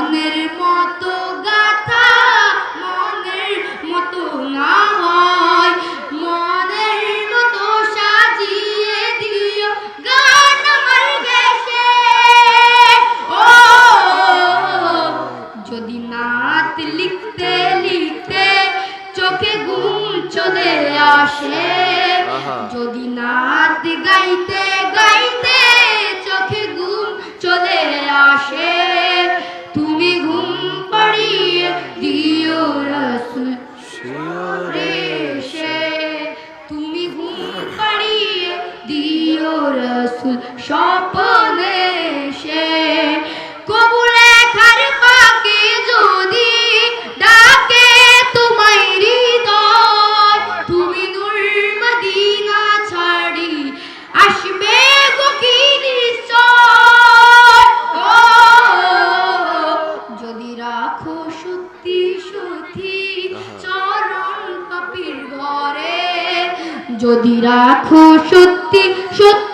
মনের মতো গাথা মনের মতো না হয় মনের মতো সাজিয়ে দিও গান আমার গেছে ও যদি নাত লিখতে লিখতে চোখে ঘুম চলে আসে যদি নাত গাইতে যদি রাখো সত্যি সত্যি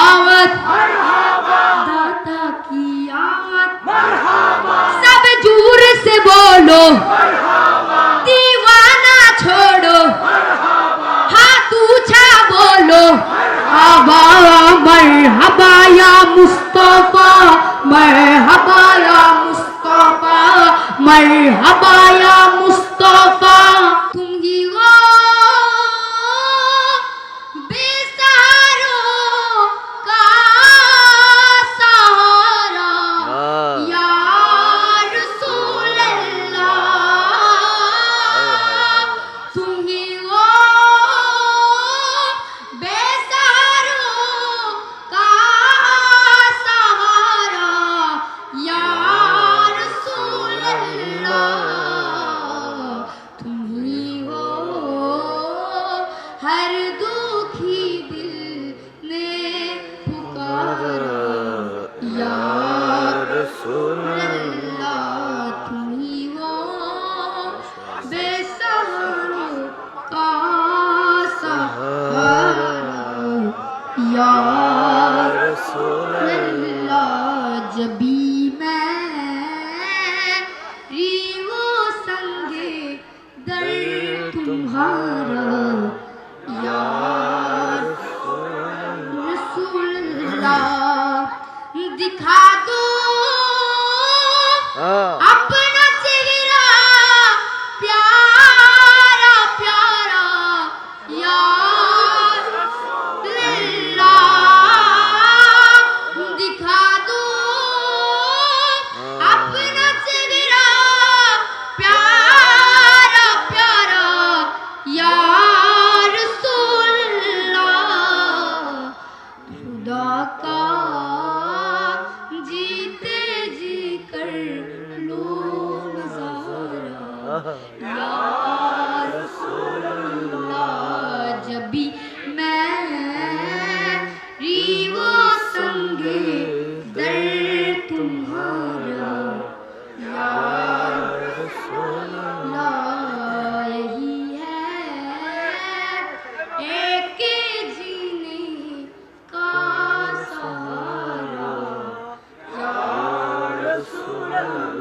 आवत दाता की आवत सब ज़ोर से बोलो। दीवाना छोड़ो। हाथ ऊँचा बोलो। आबा मरहबा या मुस्तफ़ा। मैं हबाया मुस्तफ़ा। मैं मरहबा हर दुखी दिल ने पुकारा या रसूल अल्लाह तुम वो बेसहारों का सहारा या रसूल दिखा दो हाँ। अपना चेहरा प्यारा प्यारा यार। दिल्ला दिखा दो। हाँ। अपना चेहरा प्यारा प्यारा यार। सुल्ला खुदा का